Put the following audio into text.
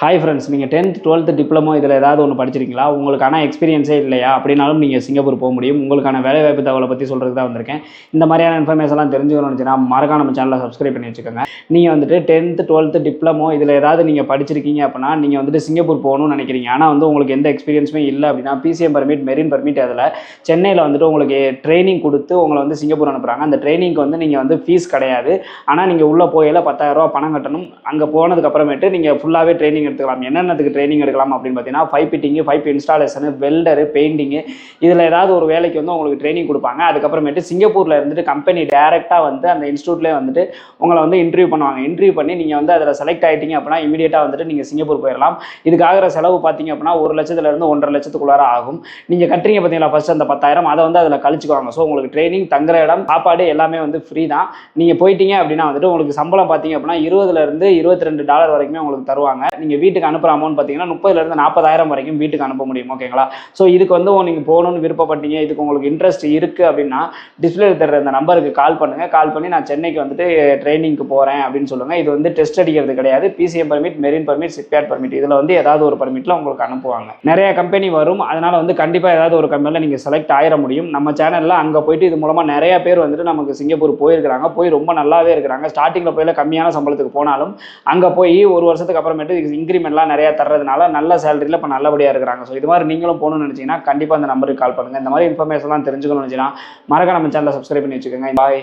Hi friends நீங்கள் tenth twelfth diploma இதில் ஏதாவது ஒன்று படிச்சிருக்கீங்களா? உங்களுக்கான எக்ஸ்பீரியன்ஸே இல்லையா? அப்படின்னாலும் நீங்கள் சிங்கப்பூர் போக முடியும். உங்களுக்கான வேலைவாய்ப்பு தகவலை பற்றி சொல்கிறது தான் வந்திருக்கேன். இந்த மாதிரியான இன்ஃபர்மேஷன்லாம் தெரிஞ்சுக்கணும்னு நினச்சினா மறக்காம நம்ம சேனலை சப்ஸ்கிரைப் பண்ணி வச்சுக்கோங்க. நீங்கள் வந்துட்டு டென்த்து டுவெல்த்து டிப்ளமோ இதில் ஏதாவது நீங்கள் படிச்சிருக்கீங்க அப்படின்னா நீங்கள் வந்துட்டு சிங்கப்பூர் போகணும்னு நினைக்கிறீங்க. ஆனால் வந்து உங்களுக்கு எந்த எக்ஸ்பீரியன்ஸுமே இல்லை அப்படின்னா பிசிஎம் பர்மிட் மெரின் பர்மிட் அதில் சென்னையில் வந்துட்டு உங்களுக்கு ட்ரைனிங் கொடுத்து உங்களை வந்து சிங்கப்பூர் அனுப்புகிறாங்க அந்த ட்ரைனிங்க்கு வந்து நீங்கள் வந்து ஃபீஸ் கிடையாது. ஆனால் நீங்கள் உள்ளே போயில பத்தாயிரரூபா பணம் கட்டணும். அங்கே போனதுக்கப்புறமேட்டு நீங்கள் ஃபுல்லாகவே ட்ரைனிங் எடுத்துக்கலாம் என்னென்னதுக்கு ட்ரைனிங் எடுக்கலாம் அப்படின்னு பார்த்தீங்கன்னா pipe fitting pipe installation welder painting இதில் ஏதாவது ஒரு வேலைக்கு வந்து உங்களுக்கு ட்ரைனிங் கொடுப்பாங்க. அதுக்கப்புறமேட்டு சிங்கப்பூரில் இருந்துட்டு கம்பெனி டேரெக்டாக வந்து அந்த இன்ஸ்டியூட்லேயே வந்துட்டு உங்களை வந்து இன்டர்வியூ பண்ணுவாங்க. இன்டர்வியூ பண்ணி நீங்கள் வந்து அதில் செலக்ட் ஆகிட்டீங்க அப்படின்னா இமீடியட்டாக வந்துட்டு நீங்கள் சிங்கப்பூர் போயிடலாம் இதுக்காகிற செலவு பார்த்தீங்க அப்படின்னா ஒரு லட்சத்துலேருந்து ஒன்றரை லட்சத்துக்குள்ளார ஆகும். நீங்கள் கட்டுறீங்க பார்த்தீங்களா ஃபர்ஸ்ட் அந்த பத்தாயிரம் அதை வந்து அதில் கழிச்சுக்குவாங்க. ஸோ உங்களுக்கு ட்ரைனிங் தங்குற இடம் சாப்பாடு எல்லாமே வந்து ஃப்ரீ தான். நீங்கள் போயிட்டீங்க அப்படின்னா வந்துட்டு உங்களுக்கு சம்பளம் பார்த்தீங்க அப்படின்னா இருபதுலேருந்து இருபத்தி ரெண்டு டாலர் வரைக்குமே உங்களுக்கு தருவாங்க. நீங்கள் வீட்டுக்கு அனுப்புகிற அமௌண்ட் பார்த்தீங்கன்னா முப்பதுலேருந்து நாற்பதாயிரம் வரைக்கும் வீட்டுக்கு அனுப்ப முடியும் ஓகேங்களா ஸோ இதுக்கு வந்து நீங்கள் போகணும்னு விருப்பப்பட்டீங்க இதுக்கு உங்களுக்கு இன்ட்ரெஸ்ட் இருக்குது அப்படின்னா டிஸ்பிளே தர்ற இந்த நம்பருக்கு கால் பண்ணுங்கள் கால் பண்ணி நான் சென்னைக்கு வந்துட்டு ட்ரைனிங்க்கு போகிறேன் அப்படின்னு சொல்லுங்கள் இது வந்து டெஸ்ட் அடிக்கிறது கிடையாது. PCM permit marine permit shipyard permit இதில் வந்து ஏதாவது ஒரு பர்மிட்டில் உங்களுக்கு அனுப்புவாங்க. நிறைய கம்பெனி வரும். அதனால் வந்து கண்டிப்பாக ஏதாவது ஒரு கம்பெனியில் நீங்கள் செலக்ட் ஆயிட முடியும். நம்ம சேனலில் அங்கே போயிட்டு இது மூலமாக நிறைய பேர் வந்துட்டு நமக்கு சிங்கப்பூர் போயிருக்கிறாங்க. போய் ரொம்ப நல்லாவே இருக்கிறாங்க. ஸ்டார்டிங்கில் போயில கம்மியான சம்பளத்துக்கு போனாலும் அங்கே போய் ஒரு வருஷத்துக்கு அப்புறமேட்டு இன்க்ரிமெண்ட்லாம் நிறையா தர்றதுனால நல்ல சேலரியில் இப்போ நல்லபடியாக இருக்கிறாங்க. ஸோ இது மாதிரி நீங்களும் போகணும்னு நினச்சிங்கன்னா கண்டிப்பாக அந்த நம்பருக்கு கால் பண்ணுங்கள் இந்த மாதிரி இன்ஃபர்மேஷன்லாம் தெரிஞ்சுக்கணும்னு நினச்சிங்கன்னா மறக்க நம்ம சேனலை சப்ஸ்கிரைப் பண்ணி வச்சுக்கோங்க. பாய்